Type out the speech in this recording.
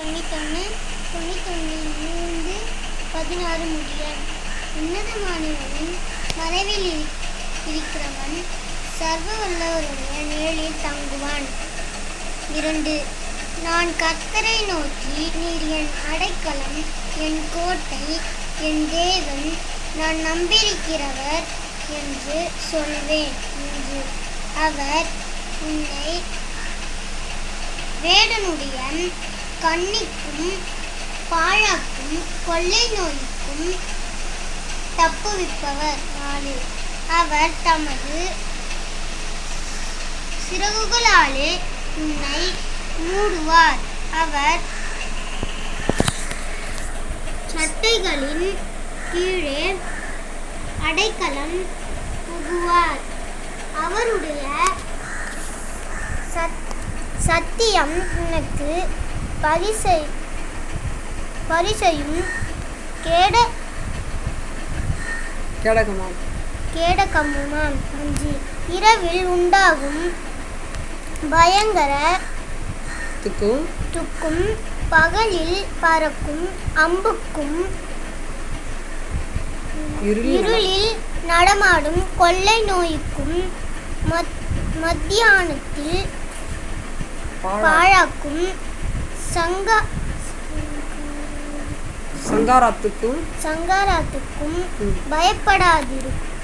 தொண்ணூத்தொன்று தொண்ணூத்தொன்னிலிருந்து பதினாறு முடிய. உன்னதமானவனின் மறைவில் இருக்கிறவன் சர்வ வல்லவருடைய நிழலில் தங்குவான். இரண்டு நான் கர்த்தரை நோக்கி நீர் என் அடைக்கலம் என் கோட்டை என் தேவன் நான் நம்பியிருக்கிறவர் என்று சொல்வேன் என்று அவர் உன்னை வேடனுடைய கண்ணிக்கும் பாழாக்கும் கொள்ளை நோய்க்கும் தப்புவிப்பவர் நாலு அவர் தமது சிறகுகளாலே உன்னை மூடுவார். அவர் சட்டைகளின் கீழே அடைக்கலம் புகுவார். அவருடைய சத் சத்தியம் உனக்கு பரிசை பரிசையும் கேட கேடகமாம். கேடகமுமாம். அஞ்சு. இரவில் உண்டாகும் பயங்கர துக்கும். துக்கும் பகலில் பறக்கும் அம்புக்கும் இருளில் நடமாடும் கொள்ளை நோய்க்கும் மத்- மத்தியானத்தில் பாழா பாழாக்கும் சங்க சங்காரத்துக்கும் சங்காரத்துக்கும் ம். பயப்படாதிருக்கும்